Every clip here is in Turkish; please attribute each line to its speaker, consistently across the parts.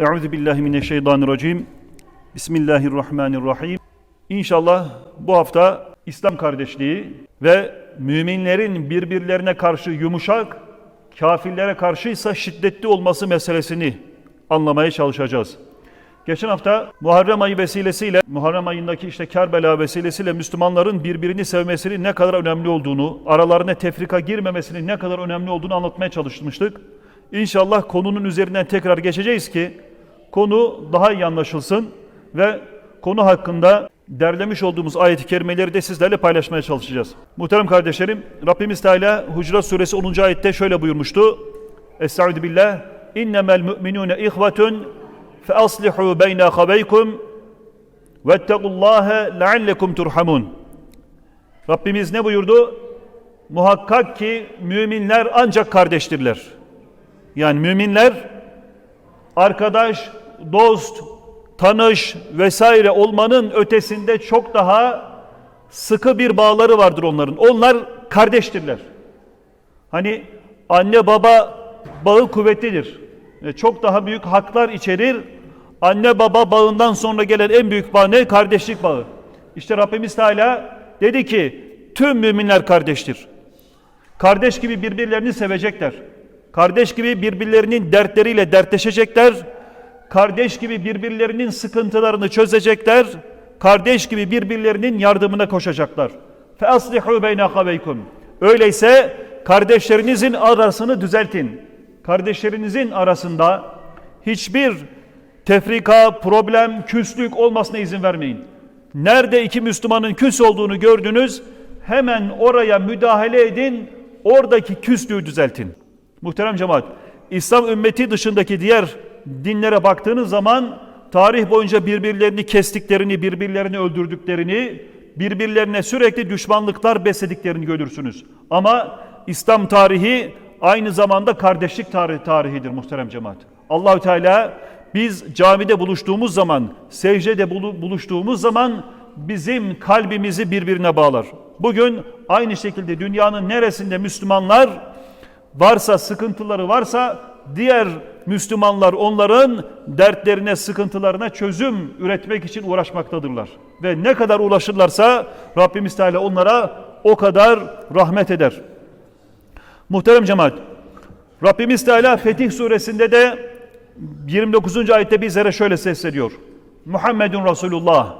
Speaker 1: Euzu billahi mineşşeytanirracim. Bismillahirrahmanirrahim. İnşallah bu hafta İslam kardeşliği ve müminlerin birbirlerine karşı yumuşak, kafirlere karşıysa şiddetli olması meselesini anlamaya çalışacağız. Geçen hafta Muharrem ayı vesilesiyle, Muharrem ayındaki işte Kerbela vesilesiyle Müslümanların birbirini sevmesinin ne kadar önemli olduğunu, aralarına tefrika girmemesinin ne kadar önemli olduğunu anlatmaya çalışmıştık. İnşallah konunun üzerinden tekrar geçeceğiz ki konu daha iyi anlaşılsın ve konu hakkında derlemiş olduğumuz ayet-i kerimeleri de sizlerle paylaşmaya çalışacağız. Muhterem kardeşlerim, Rabbimiz Teala Hucurat Suresi 10. ayette şöyle buyurmuştu. Estaizu billah. İnnemel müminune ihvetun fe aslihu beyne habeykum vettegullâhe leallekum turhamun. Rabbimiz ne buyurdu? Muhakkak ki müminler ancak kardeştirler. Yani müminler arkadaş, dost, tanış vesaire olmanın ötesinde çok daha sıkı bir bağları vardır onların. Onlar kardeştirler. Hani anne baba bağı kuvvetlidir. E, Çok daha büyük haklar içerir. Anne baba bağından sonra gelen en büyük bağ ne? Kardeşlik bağı. İşte Rabbimiz Teala dedi ki tüm müminler kardeştir. Kardeş gibi birbirlerini sevecekler. Kardeş gibi birbirlerinin dertleriyle dertleşecekler. Kardeş gibi birbirlerinin sıkıntılarını çözecekler. Kardeş gibi birbirlerinin yardımına koşacaklar. Aslihu beyne habeykum. Öyleyse kardeşlerinizin arasını düzeltin. Kardeşlerinizin arasında hiçbir tefrika, problem, küslük olmasına izin vermeyin. Nerede iki Müslümanın küs olduğunu gördünüz, hemen oraya müdahale edin, oradaki küslüğü düzeltin. Muhterem cemaat, İslam ümmeti dışındaki diğer dinlere baktığınız zaman tarih boyunca birbirlerini kestiklerini, birbirlerini öldürdüklerini, birbirlerine sürekli düşmanlıklar beslediklerini görürsünüz. Ama İslam tarihi aynı zamanda kardeşlik tarihi tarihidir muhterem cemaat. Allahü Teala biz camide buluştuğumuz zaman, secdede bulu- buluştuğumuz zaman bizim kalbimizi birbirine bağlar. Bugün aynı şekilde dünyanın neresinde Müslümanlar varsa, sıkıntıları varsa diğer Müslümanlar onların dertlerine, sıkıntılarına çözüm üretmek için uğraşmaktadırlar. Ve ne kadar ulaşırlarsa Rabbimiz Teala onlara o kadar rahmet eder. Muhterem cemaat, Rabbimiz Teala Fetih suresinde de 29. ayette bizlere şöyle sesleniyor. Muhammedun Resulullah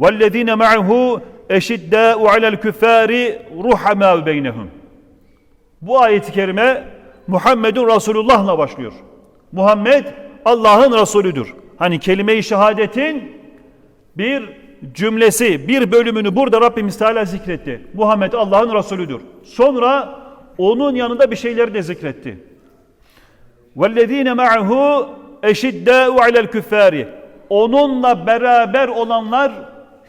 Speaker 1: vellezine ma'ahu eşiddâ'u alel küffâri ruhamâ beynehum. Bu ayet-i kerime Muhammedun Resulullah'la başlıyor. Muhammed Allah'ın Resulüdür. Hani kelime-i şehadetin bir cümlesi, bir bölümünü burada Rabbimiz Teala zikretti. Muhammed Allah'ın Resulüdür. Sonra onun yanında bir şeyleri de zikretti. وَالَّذ۪ينَ مَعَهُ اَشِدَّاءُ عَلَى الْكُفَّارِ Onunla beraber olanlar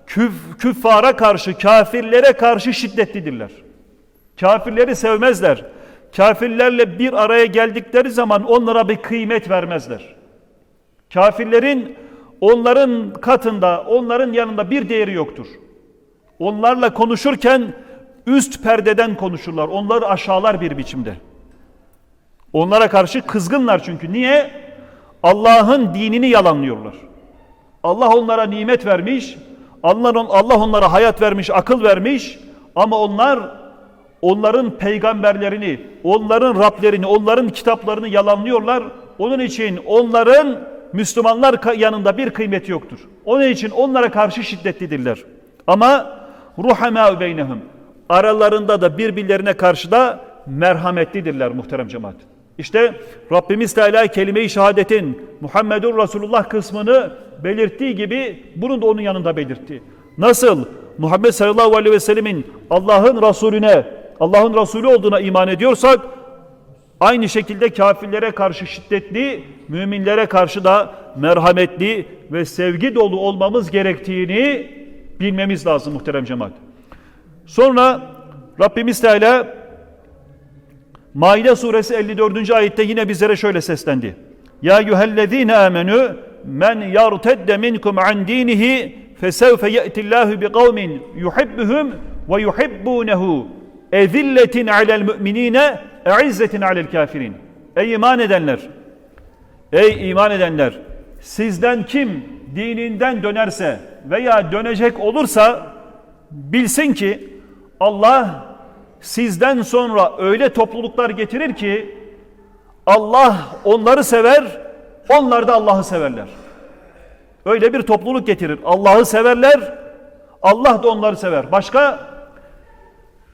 Speaker 1: küf, küffara karşı, kafirlere karşı şiddetlidirler. Kafirleri sevmezler. Kafirlerle bir araya geldikleri zaman onlara bir kıymet vermezler. Kafirlerin onların katında, onların yanında bir değeri yoktur. Onlarla konuşurken üst perdeden konuşurlar. Onları aşağılar bir biçimde. Onlara karşı kızgınlar çünkü. Niye? Allah'ın dinini yalanlıyorlar. Allah onlara nimet vermiş, Allah, Allah onlara hayat vermiş, akıl vermiş ama onlar onların peygamberlerini, onların Rablerini, onların kitaplarını yalanlıyorlar. Onun için onların Müslümanlar yanında bir kıymeti yoktur. Onun için onlara karşı şiddetlidirler. Ama ruhamâ beynehum. Aralarında da birbirlerine karşı da merhametlidirler muhterem cemaat. İşte Rabbimiz Teala kelime-i şehadetin Muhammedun Resulullah kısmını belirttiği gibi bunu da onun yanında belirtti. Nasıl Muhammed sallallahu aleyhi ve sellemin Allah'ın Resulüne, Allah'ın Resulü olduğuna iman ediyorsak aynı şekilde kafirlere karşı şiddetli, müminlere karşı da merhametli ve sevgi dolu olmamız gerektiğini bilmemiz lazım muhterem cemaat. Sonra Rabbimiz Teala Maide suresi 54. ayette yine bizlere şöyle seslendi. Ya eyyühellezine amenu men yartedde minkum an dinihi fesevfe ye'tillahu bi kavmin yuhibbuhum ve yuhibbunehu ezilletin alel müminine e'izzetin alel kafirin. Ey iman edenler! Ey iman edenler! Sizden kim dininden dönerse veya dönecek olursa bilsin ki Allah sizden sonra öyle topluluklar getirir ki Allah onları sever, onlar da Allah'ı severler. Öyle bir topluluk getirir. Allah'ı severler, Allah da onları sever. Başka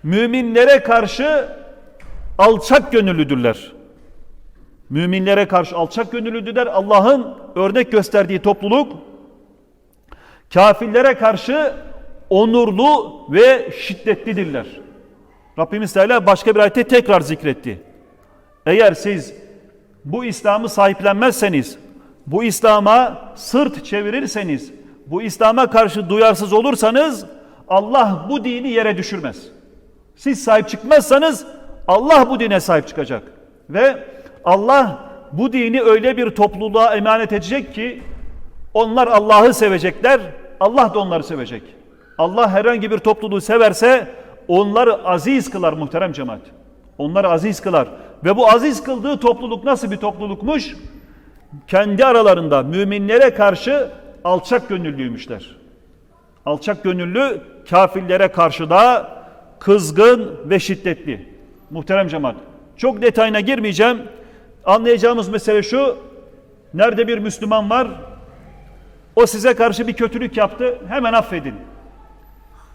Speaker 1: müminlere karşı alçak gönüllüdürler. Müminlere karşı alçak gönüllüdürler. Allah'ın örnek gösterdiği topluluk kafirlere karşı onurlu ve şiddetlidirler. Rabbimiz Teala başka bir ayette tekrar zikretti. Eğer siz bu İslam'ı sahiplenmezseniz, bu İslam'a sırt çevirirseniz, bu İslam'a karşı duyarsız olursanız Allah bu dini yere düşürmez. Siz sahip çıkmazsanız Allah bu dine sahip çıkacak. Ve Allah bu dini öyle bir topluluğa emanet edecek ki onlar Allah'ı sevecekler, Allah da onları sevecek. Allah herhangi bir topluluğu severse onları aziz kılar muhterem cemaat. Onları aziz kılar. Ve bu aziz kıldığı topluluk nasıl bir toplulukmuş? Kendi aralarında müminlere karşı alçak gönüllüymüşler. Alçak gönüllü kafirlere karşı da kızgın ve şiddetli. Muhterem cemaat. Çok detayına girmeyeceğim. Anlayacağımız mesele şu. Nerede bir Müslüman var, o size karşı bir kötülük yaptı, hemen affedin.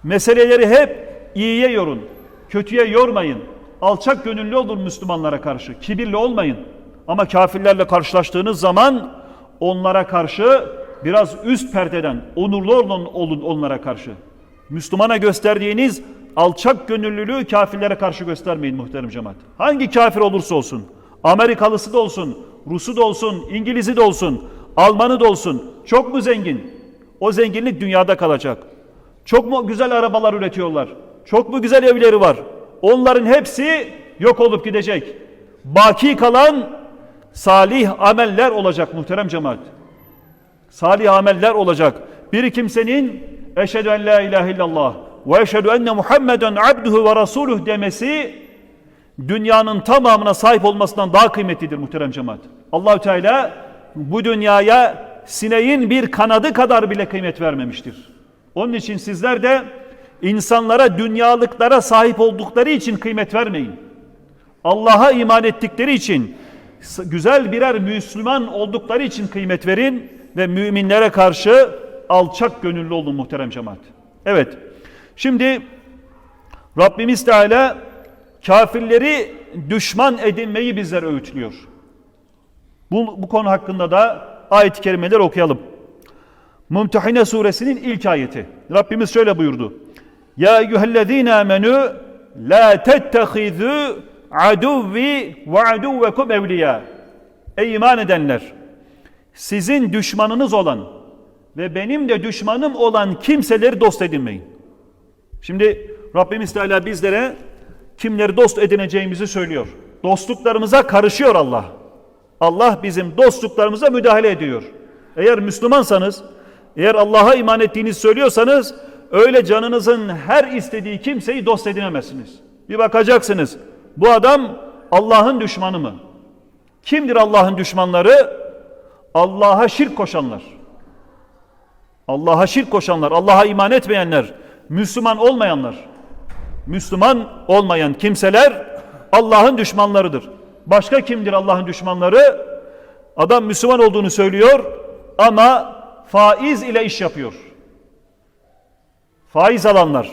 Speaker 1: Meseleleri hep iyiye yorun, kötüye yormayın. Alçak gönüllü olun Müslümanlara karşı, kibirli olmayın. Ama kafirlerle karşılaştığınız zaman onlara karşı biraz üst perdeden onurlu olun, olun onlara karşı. Müslümana gösterdiğiniz alçak gönüllülüğü kafirlere karşı göstermeyin muhterem cemaat. Hangi kafir olursa olsun, Amerikalısı da olsun, Rusu da olsun, İngiliz'i de olsun, Almanı da olsun, çok mu zengin? O zenginlik dünyada kalacak. Çok mu güzel arabalar üretiyorlar? Çok mu güzel evleri var? Onların hepsi yok olup gidecek. Baki kalan salih ameller olacak muhterem cemaat. Salih ameller olacak. Bir kimsenin eşhedü en la ilahe illallah ve eşhedü enne Muhammeden abduhu ve rasuluh demesi dünyanın tamamına sahip olmasından daha kıymetlidir muhterem cemaat. Allahü Teala bu dünyaya sineğin bir kanadı kadar bile kıymet vermemiştir. Onun için sizler de insanlara dünyalıklara sahip oldukları için kıymet vermeyin. Allah'a iman ettikleri için güzel birer Müslüman oldukları için kıymet verin ve müminlere karşı alçak gönüllü olun muhterem cemaat. Evet. Şimdi Rabbimiz Teala kafirleri düşman edinmeyi bizlere öğütlüyor. Bu, bu konu hakkında da ayet-i kerimeler okuyalım. Mumtehine suresinin ilk ayeti. Rabbimiz şöyle buyurdu. Ya eyyühellezine amenü la tettehizu aduvvi ve aduvvekum evliya. Ey iman edenler! Sizin düşmanınız olan ve benim de düşmanım olan kimseleri dost edinmeyin. Şimdi Rabbimiz Teala bizlere kimleri dost edineceğimizi söylüyor. Dostluklarımıza karışıyor Allah. Allah bizim dostluklarımıza müdahale ediyor. Eğer Müslümansanız, eğer Allah'a iman ettiğinizi söylüyorsanız öyle canınızın her istediği kimseyi dost edinemezsiniz. Bir bakacaksınız. Bu adam Allah'ın düşmanı mı? Kimdir Allah'ın düşmanları? Allah'a şirk koşanlar. Allah'a şirk koşanlar, Allah'a iman etmeyenler, Müslüman olmayanlar. Müslüman olmayan kimseler Allah'ın düşmanlarıdır. Başka kimdir Allah'ın düşmanları? Adam Müslüman olduğunu söylüyor ama faiz ile iş yapıyor. Faiz alanlar,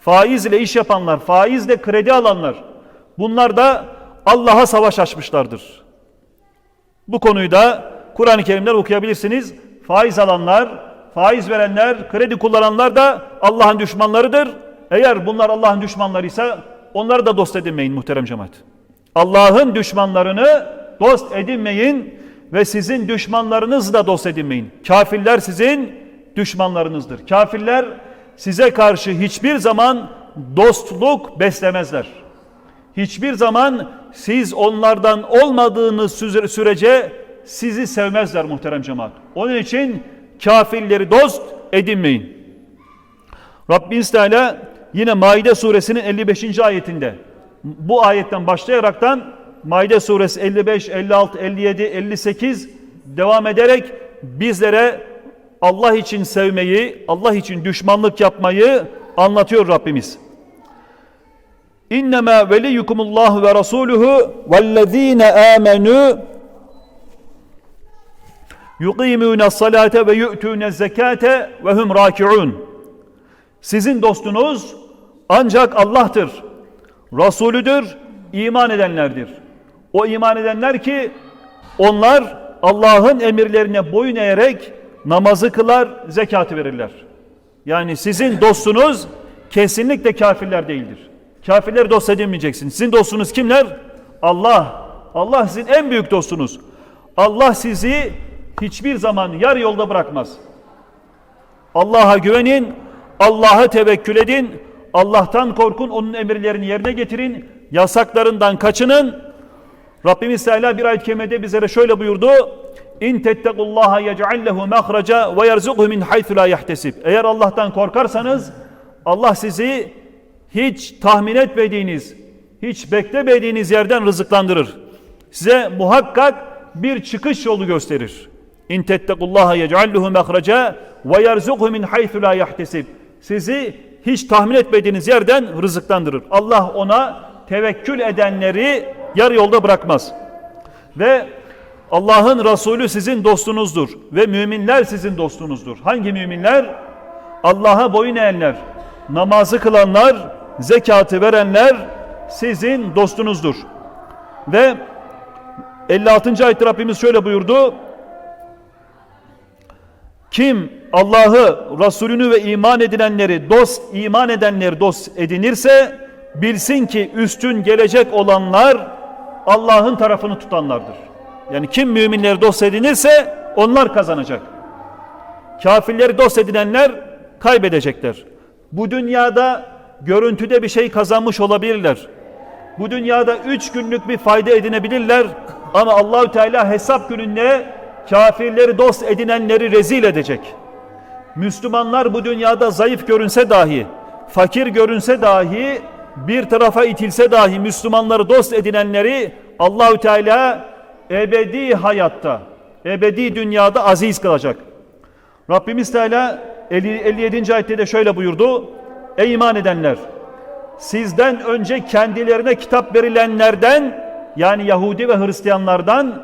Speaker 1: faiz ile iş yapanlar, faizle kredi alanlar bunlar da Allah'a savaş açmışlardır. Bu konuyu da Kur'an-ı Kerim'den okuyabilirsiniz. Faiz alanlar, faiz verenler, kredi kullananlar da Allah'ın düşmanlarıdır. Eğer bunlar Allah'ın düşmanlarıysa onları da dost edinmeyin muhterem cemaat. Allah'ın düşmanlarını dost edinmeyin ve sizin düşmanlarınızı da dost edinmeyin. Kafirler sizin düşmanlarınızdır. Kafirler size karşı hiçbir zaman dostluk beslemezler. Hiçbir zaman siz onlardan olmadığınız sürece sizi sevmezler muhterem cemaat. Onun için kafirleri dost edinmeyin. Rabbimiz Teala yine Maide suresinin 55. ayetinde bu ayetten başlayaraktan Maide suresi 55, 56, 57, 58 devam ederek bizlere Allah için sevmeyi, Allah için düşmanlık yapmayı anlatıyor Rabbimiz. İnnemâ veliyyukumullahu ve rasûluhu vellezîne âmenû yuqîmûne salâte ve yu'tûne zekâte ve hum râki'ûn. Sizin dostunuz ancak Allah'tır. Resulüdür, iman edenlerdir. O iman edenler ki onlar Allah'ın emirlerine boyun eğerek namazı kılar, zekatı verirler. Yani sizin dostunuz kesinlikle kafirler değildir. Kafirleri dost edinmeyeceksiniz. Sizin dostunuz kimler? Allah. Allah sizin en büyük dostunuz. Allah sizi hiçbir zaman yarı yolda bırakmaz. Allah'a güvenin, Allah'a tevekkül edin, Allah'tan korkun, onun emirlerini yerine getirin, yasaklarından kaçının. Rabbimiz Teala bir ayet-i kerimede bizlere şöyle buyurdu. İn tettekullaha yec'al lehu mahraca ve yerzukhu min haythu la yahtesib. Eğer Allah'tan korkarsanız Allah sizi hiç tahmin etmediğiniz, hiç beklemediğiniz yerden rızıklandırır. Size muhakkak bir çıkış yolu gösterir. İn tettekullaha yec'al lehu mahraca ve yerzukhu min haythu la yahtesib. Sizi hiç tahmin etmediğiniz yerden rızıklandırır. Allah ona tevekkül edenleri yarı yolda bırakmaz. Ve Allah'ın Resulü sizin dostunuzdur ve müminler sizin dostunuzdur. Hangi müminler? Allah'a boyun eğenler, namazı kılanlar, zekatı verenler sizin dostunuzdur. Ve 56. ayette Rabbimiz şöyle buyurdu. Kim Allah'ı, Resulünü ve iman edilenleri dost, iman edenleri dost edinirse bilsin ki üstün gelecek olanlar Allah'ın tarafını tutanlardır. Yani kim müminleri dost edinirse onlar kazanacak. Kafirleri dost edinenler kaybedecekler. Bu dünyada görüntüde bir şey kazanmış olabilirler. Bu dünyada üç günlük bir fayda edinebilirler. Ama Allahü Teala hesap gününde kafirleri dost edinenleri rezil edecek. Müslümanlar bu dünyada zayıf görünse dahi, fakir görünse dahi, bir tarafa itilse dahi Müslümanları dost edinenleri Allahü Teala ebedi hayatta, ebedi dünyada aziz kılacak. Rabbimiz Teala 57. ayette de şöyle buyurdu. Ey iman edenler! Sizden önce kendilerine kitap verilenlerden yani Yahudi ve Hristiyanlardan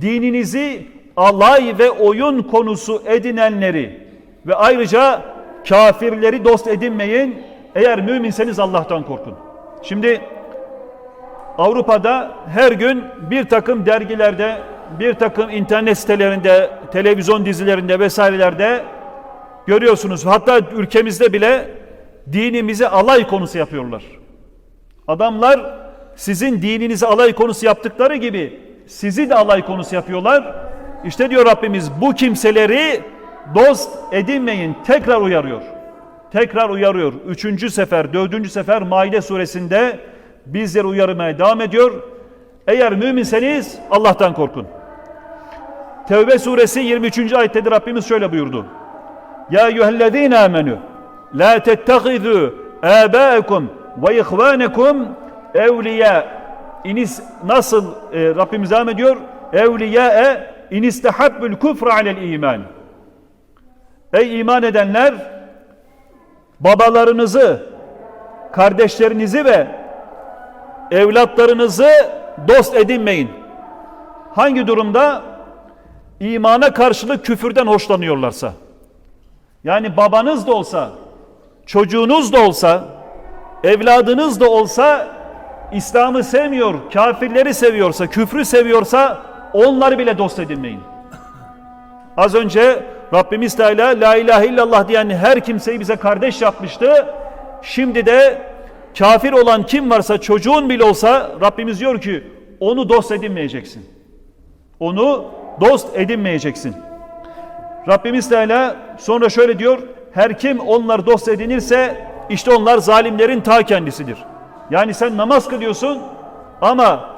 Speaker 1: dininizi alay ve oyun konusu edinenleri ve ayrıca kafirleri dost edinmeyin. Eğer müminseniz Allah'tan korkun. Şimdi Avrupa'da her gün bir takım dergilerde, bir takım internet sitelerinde, televizyon dizilerinde vesairelerde görüyorsunuz. Hatta ülkemizde bile dinimizi alay konusu yapıyorlar. Adamlar sizin dininizi alay konusu yaptıkları gibi sizi de alay konusu yapıyorlar. İşte diyor Rabbimiz bu kimseleri dost edinmeyin tekrar uyarıyor. Tekrar uyarıyor. Üçüncü sefer, dördüncü sefer Maide suresinde bizleri uyarmaya devam ediyor. Eğer müminseniz Allah'tan korkun. Tevbe suresi 23. ayette Rabbimiz şöyle buyurdu. Ya eyyühellezine amenü la tettehizu âbâekum ve ihvânekum evliya inis nasıl e, Rabbimiz devam ediyor? Evliyâe inistehabbül kufra alel iman. Ey iman edenler babalarınızı, kardeşlerinizi ve evlatlarınızı dost edinmeyin. Hangi durumda? İmana karşılık küfürden hoşlanıyorlarsa. Yani babanız da olsa, çocuğunuz da olsa, evladınız da olsa İslam'ı sevmiyor, kafirleri seviyorsa, küfrü seviyorsa onları bile dost edinmeyin. Az önce Rabbimiz Teala la ilahe illallah diyen her kimseyi bize kardeş yapmıştı. Şimdi de kafir olan kim varsa çocuğun bile olsa Rabbimiz diyor ki onu dost edinmeyeceksin. Onu dost edinmeyeceksin. Rabbimiz Teala sonra şöyle diyor. Her kim onları dost edinirse işte onlar zalimlerin ta kendisidir. Yani sen namaz kılıyorsun ama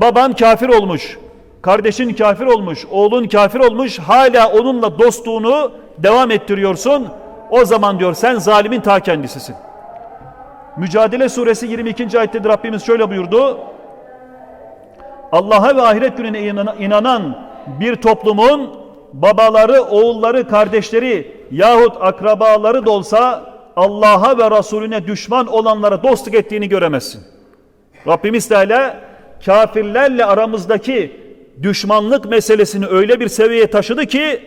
Speaker 1: baban kafir olmuş, kardeşin kafir olmuş, oğlun kafir olmuş, hala onunla dostluğunu devam ettiriyorsun. O zaman diyor sen zalimin ta kendisisin. Mücadele suresi 22. ayette de Rabbimiz şöyle buyurdu. Allah'a ve ahiret gününe inanan bir toplumun babaları, oğulları, kardeşleri yahut akrabaları da olsa Allah'a ve Resulüne düşman olanlara dostluk ettiğini göremezsin. Rabbimiz Teala kafirlerle aramızdaki düşmanlık meselesini öyle bir seviyeye taşıdı ki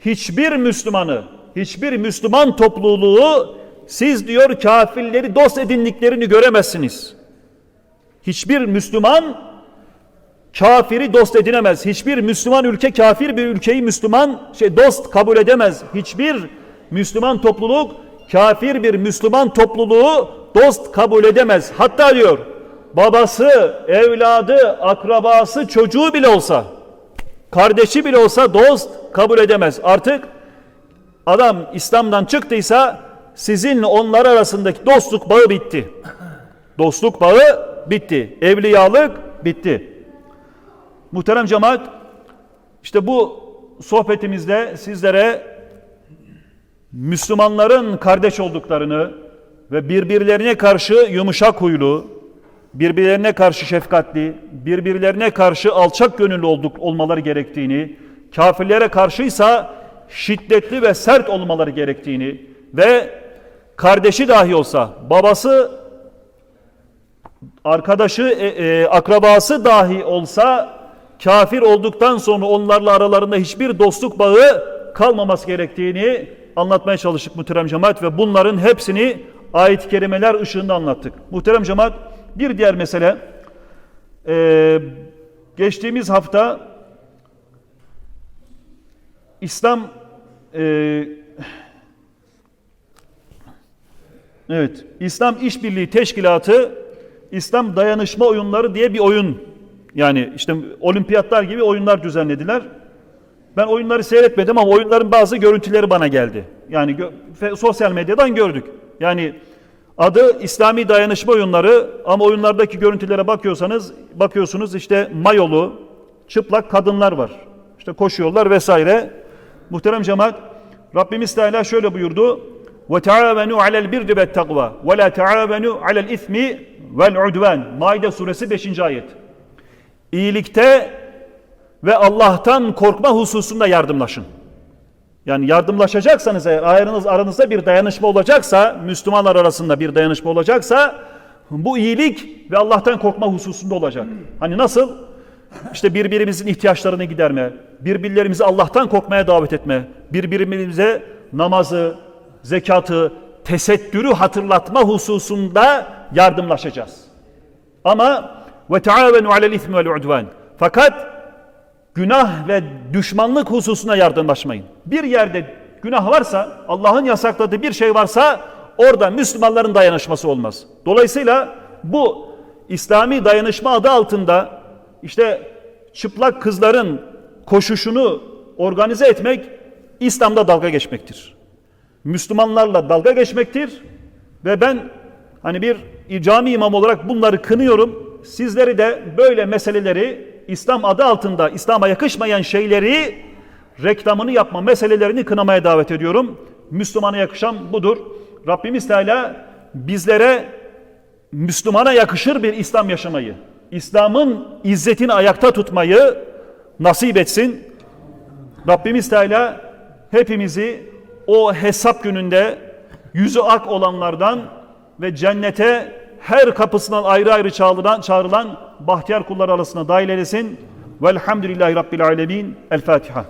Speaker 1: hiçbir Müslümanı, hiçbir Müslüman topluluğu siz diyor kafirleri dost edindiklerini göremezsiniz. Hiçbir Müslüman kafiri dost edinemez. Hiçbir Müslüman ülke kafir bir ülkeyi Müslüman şey dost kabul edemez. Hiçbir Müslüman topluluk kafir bir Müslüman topluluğu dost kabul edemez. Hatta diyor babası, evladı, akrabası, çocuğu bile olsa, kardeşi bile olsa dost kabul edemez. Artık adam İslam'dan çıktıysa sizinle onlar arasındaki dostluk bağı bitti. Dostluk bağı bitti. Evliyalık bitti. Muhterem cemaat, işte bu sohbetimizde sizlere Müslümanların kardeş olduklarını ve birbirlerine karşı yumuşak huylu, birbirlerine karşı şefkatli, birbirlerine karşı alçak gönüllü olduk olmaları gerektiğini, kafirlere karşıysa şiddetli ve sert olmaları gerektiğini ve kardeşi dahi olsa, babası, arkadaşı, e, e, akrabası dahi olsa kafir olduktan sonra onlarla aralarında hiçbir dostluk bağı kalmaması gerektiğini anlatmaya çalıştık muhterem cemaat ve bunların hepsini ayet-i kerimeler ışığında anlattık. Muhterem cemaat bir diğer mesele e, geçtiğimiz hafta İslam e, evet İslam İşbirliği Teşkilatı İslam Dayanışma Oyunları diye bir oyun yani işte olimpiyatlar gibi oyunlar düzenlediler. Ben oyunları seyretmedim ama oyunların bazı görüntüleri bana geldi. Yani sosyal medyadan gördük. Yani adı İslami Dayanışma Oyunları ama oyunlardaki görüntülere bakıyorsanız bakıyorsunuz işte mayolu, çıplak kadınlar var. İşte koşuyorlar vesaire. Muhterem cemaat Rabbimiz Teala şöyle buyurdu. Ve taavenu alel birri ve takva ve la taavenu alel ismi vel udvan. Maide suresi 5. ayet. İyilikte ve Allah'tan korkma hususunda yardımlaşın. Yani yardımlaşacaksanız eğer aranız, aranızda bir dayanışma olacaksa, Müslümanlar arasında bir dayanışma olacaksa bu iyilik ve Allah'tan korkma hususunda olacak. Hani nasıl? İşte birbirimizin ihtiyaçlarını giderme, birbirlerimizi Allah'tan korkmaya davet etme, birbirimize namazı, zekatı, tesettürü hatırlatma hususunda yardımlaşacağız. Ama ve taavenu alel ismi vel udvan. Fakat günah ve düşmanlık hususuna yardımlaşmayın. Bir yerde günah varsa, Allah'ın yasakladığı bir şey varsa orada Müslümanların dayanışması olmaz. Dolayısıyla bu İslami dayanışma adı altında işte çıplak kızların koşuşunu organize etmek İslam'da dalga geçmektir. Müslümanlarla dalga geçmektir ve ben hani bir cami imam olarak bunları kınıyorum. Sizleri de böyle meseleleri İslam adı altında İslam'a yakışmayan şeyleri reklamını yapma meselelerini kınamaya davet ediyorum. Müslümana yakışan budur. Rabbimiz Teala bizlere Müslümana yakışır bir İslam yaşamayı, İslam'ın izzetini ayakta tutmayı nasip etsin. Rabbimiz Teala hepimizi o hesap gününde yüzü ak olanlardan ve cennete her kapısından ayrı ayrı çağrılan, çağrılan bahtiyar kullar arasına dahil eylesin. Velhamdülillahi Rabbil Alemin. El Fatiha.